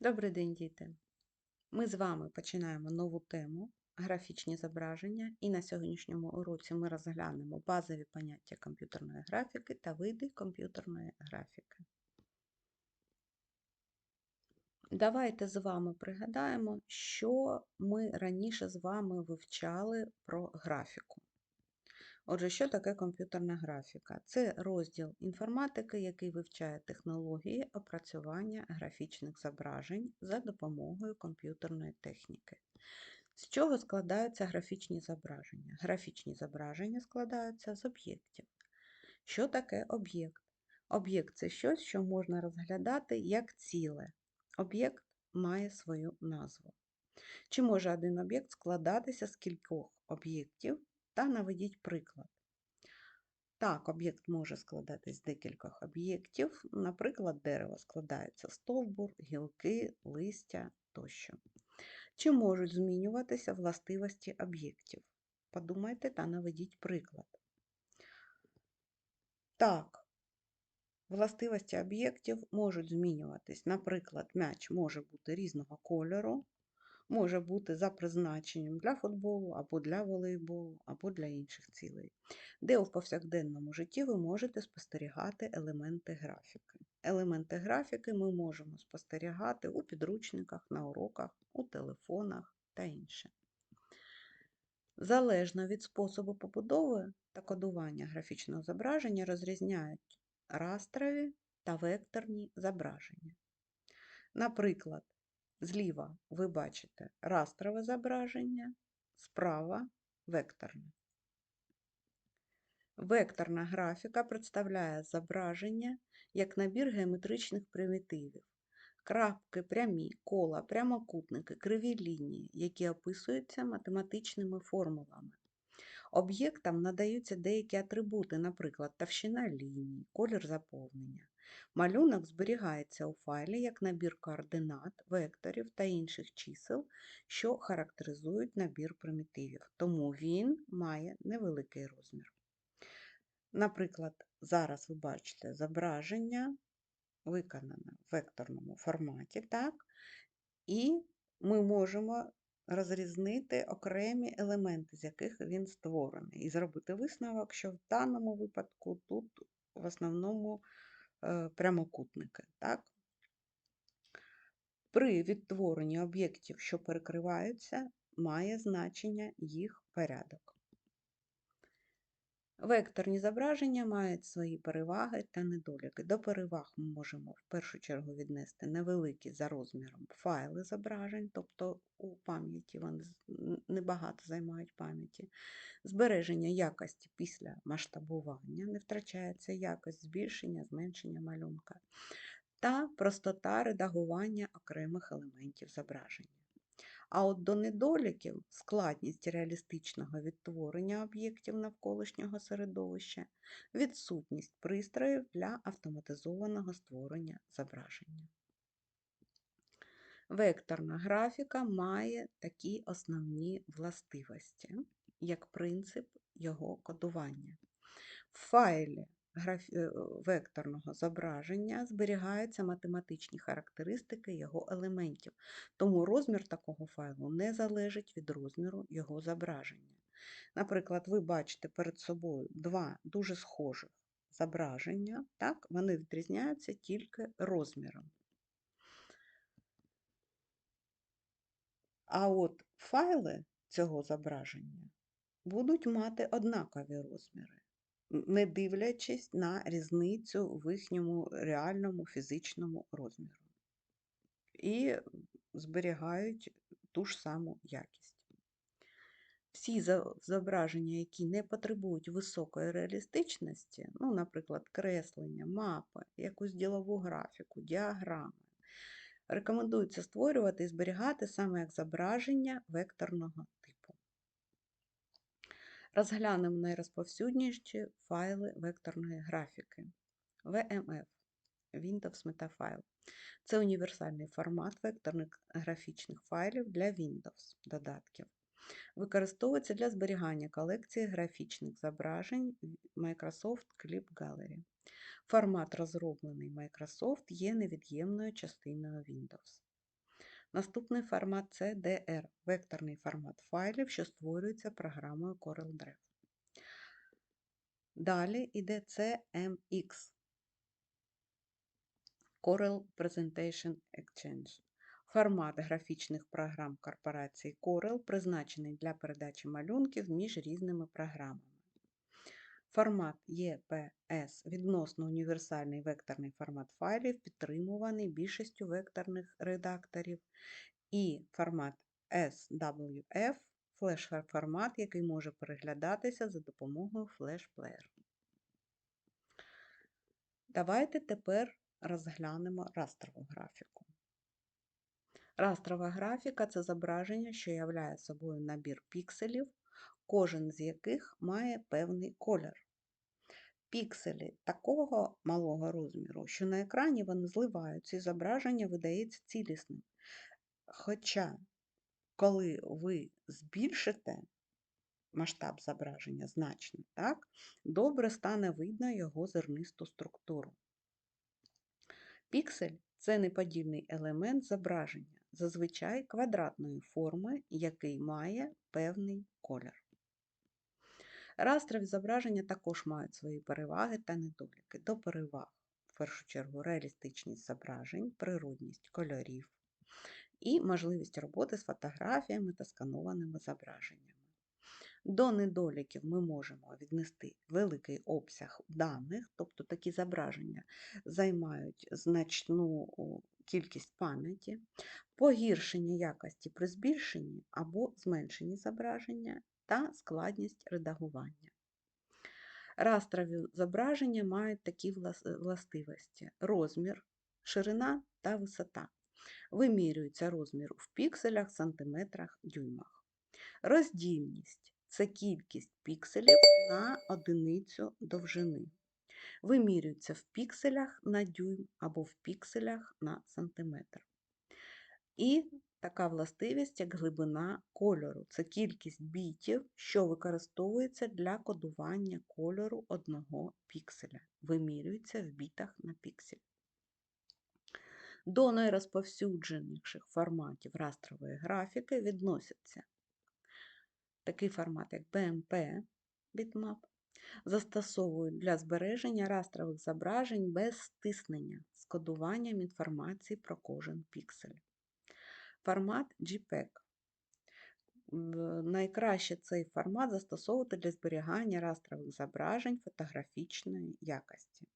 Добрий день, діти! Ми з вами починаємо нову тему графічні зображення, і на сьогоднішньому уроці ми розглянемо базові поняття комп'ютерної графіки та види комп'ютерної графіки. Давайте з вами пригадаємо, що ми раніше з вами вивчали про графіку. Отже, що таке комп'ютерна графіка? Це розділ інформатики, який вивчає технології опрацювання графічних зображень за допомогою комп'ютерної техніки. З чого складаються графічні зображення? Графічні зображення складаються з об'єктів. Що таке об'єкт? Об'єкт це щось, що можна розглядати як ціле. Об'єкт має свою назву. Чи може один об'єкт складатися з кількох об'єктів? Та наведіть приклад. Так, об'єкт може складатись з декількох об'єктів. Наприклад, дерево складається стовбур, гілки, листя тощо. Чи можуть змінюватися властивості об'єктів? Подумайте та наведіть приклад. Так, властивості об'єктів можуть змінюватись. Наприклад, м'яч може бути різного кольору, може бути за призначенням для футболу, або для волейболу, або для інших цілей, де у повсякденному житті ви можете спостерігати елементи графіки. Елементи графіки ми можемо спостерігати у підручниках, на уроках, у телефонах та інше. Залежно від способу побудови та кодування графічного зображення розрізняють растрові та векторні зображення. Наприклад, Зліва ви бачите растрове зображення, справа векторне. Векторна графіка представляє зображення як набір геометричних примітивів, крапки, прямі, кола, прямокутники, криві лінії, які описуються математичними формулами. Об'єктам надаються деякі атрибути, наприклад, товщина лінії, колір заповнення. Малюнок зберігається у файлі як набір координат, векторів та інших чисел, що характеризують набір примітивів, тому він має невеликий розмір. Наприклад, зараз ви бачите зображення, виконане в векторному форматі, так? і ми можемо розрізнити окремі елементи, з яких він створений, і зробити висновок, що в даному випадку тут в основному прямокутники. Так? При відтворенні об'єктів, що перекриваються, має значення їх порядок. Векторні зображення мають свої переваги та недоліки. До переваг ми можемо в першу чергу віднести невеликі за розміром файли зображень, тобто у пам'яті вони небагато займають пам'яті, збереження якості після масштабування, не втрачається якость збільшення, зменшення малюнка, та простота редагування окремих елементів зображення. А от до недоліків складність реалістичного відтворення об'єктів навколишнього середовища, відсутність пристроїв для автоматизованого створення зображення. Векторна графіка має такі основні властивості, як принцип його кодування. В файлі векторного зображення зберігаються математичні характеристики його елементів, тому розмір такого файлу не залежить від розміру його зображення. Наприклад, ви бачите перед собою два дуже схожих зображення, так, вони відрізняються тільки розміром. А от файли цього зображення будуть мати однакові розміри не дивлячись на різницю в їхньому реальному фізичному розміру. І зберігають ту ж саму якість. Всі зображення, які не потребують високої реалістичності, ну, наприклад, креслення, мапи, якусь ділову графіку, діаграми, рекомендується створювати і зберігати саме як зображення векторного Розглянемо найрозповсюдніші файли векторної графіки. VMF Windows Metafile. Це універсальний формат векторних графічних файлів для Windows додатків. Використовується для зберігання колекції графічних зображень Microsoft Clip Gallery. Формат, розроблений Microsoft, є невід'ємною частиною Windows. Наступний формат CDR – векторний формат файлів, що створюється програмою CorelDRAW. Далі йде CMX Corel Presentation Exchange. Формат графічних програм корпорації Corel призначений для передачі малюнків між різними програмами. Формат EPS – відносно універсальний векторний формат файлів, підтримуваний більшістю векторних редакторів, і формат SWF – флеш-формат, який може переглядатися за допомогою флеш-плеєру. Давайте тепер розглянемо растрову графіку. Растрова графіка – це зображення, що являє собою набір пікселів, кожен з яких має певний колір. Пікселі такого малого розміру, що на екрані вони зливаються і зображення видається цілісним. Хоча, коли ви збільшите масштаб зображення значно, так, добре стане видно його зернисту структуру. Піксель це неподільний елемент зображення, зазвичай квадратної форми, який має певний колір. Растрові зображення також мають свої переваги та недоліки. До переваг, в першу чергу, реалістичність зображень, природність кольорів і можливість роботи з фотографіями та сканованими зображеннями. До недоліків ми можемо віднести великий обсяг даних, тобто такі зображення займають значну кількість пам'яті, погіршення якості при збільшенні або зменшенні зображення та складність редагування. Растрові зображення мають такі властивості: розмір, ширина та висота. Вимірюється розмір в пікселях, сантиметрах, дюймах. Роздільність це кількість пікселів на одиницю довжини. Вимірюється в пікселях на дюйм або в пікселях на сантиметр. І така властивість, як глибина кольору. Це кількість бітів, що використовується для кодування кольору одного пікселя. Вимірюється в бітах на піксель. До найрозповсюдженіших форматів растрової графіки відносяться такий формат, як BMP bitmap, застосовують для збереження растрових зображень без стиснення з кодуванням інформації про кожен піксель. Формат JPEG. Найкраще цей формат застосовувати для зберігання растрових зображень фотографічної якості.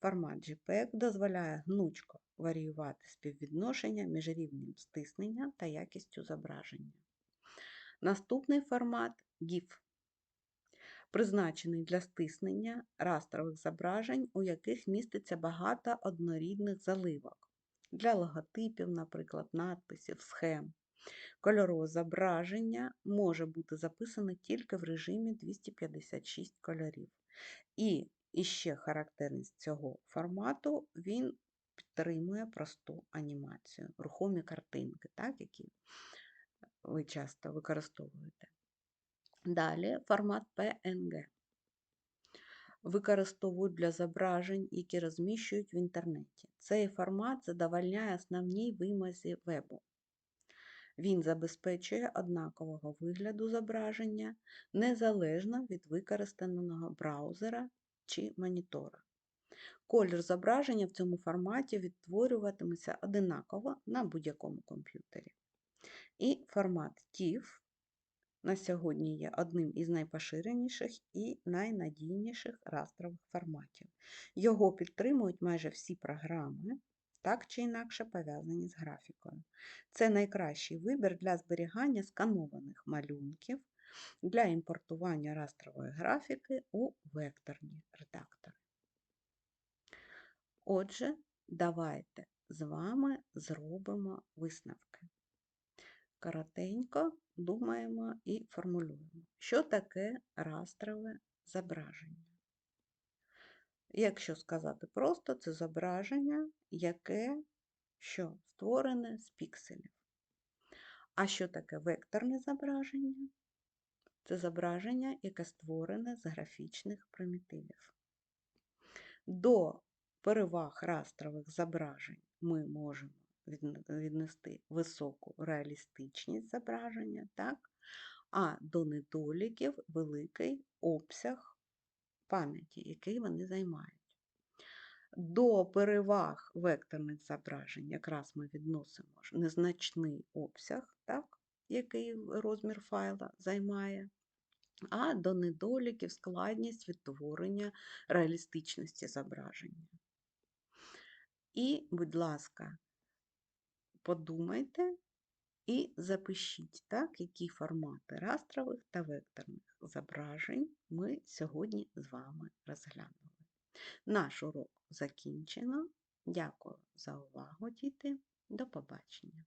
Формат JPEG дозволяє гнучко варіювати співвідношення між рівнем стиснення та якістю зображення. Наступний формат GIF, призначений для стиснення растрових зображень, у яких міститься багато однорідних заливок для логотипів, наприклад, надписів, схем. Кольорове зображення може бути записане тільки в режимі 256 кольорів. І іще характерність цього формату він підтримує просту анімацію, рухомі картинки, так, які ви часто використовуєте. Далі формат PNG. Використовують для зображень, які розміщують в інтернеті. Цей формат задовольняє основній вимозі вебу. Він забезпечує однакового вигляду зображення незалежно від використаного браузера чи монітора. Колір зображення в цьому форматі відтворюватиметься одинаково на будь-якому комп'ютері. І формат TIFF на сьогодні є одним із найпоширеніших і найнадійніших растрових форматів. Його підтримують майже всі програми, так чи інакше пов'язані з графікою. Це найкращий вибір для зберігання сканованих малюнків для імпортування растрової графіки у векторні редактори. Отже, давайте з вами зробимо висновки коротенько думаємо і формулюємо, що таке растрове зображення. Якщо сказати просто, це зображення, яке що створене з пікселів. А що таке векторне зображення? Це зображення, яке створене з графічних примітивів. До переваг растрових зображень ми можемо віднести високу реалістичність зображення, так? а до недоліків великий обсяг пам'яті, який вони займають. До переваг векторних зображень якраз ми відносимо незначний обсяг, так, який розмір файла займає, а до недоліків складність відтворення реалістичності зображення. І, будь ласка, подумайте і запишіть, так, які формати растрових та векторних зображень ми сьогодні з вами розглянули. Наш урок закінчено. Дякую за увагу, діти. До побачення.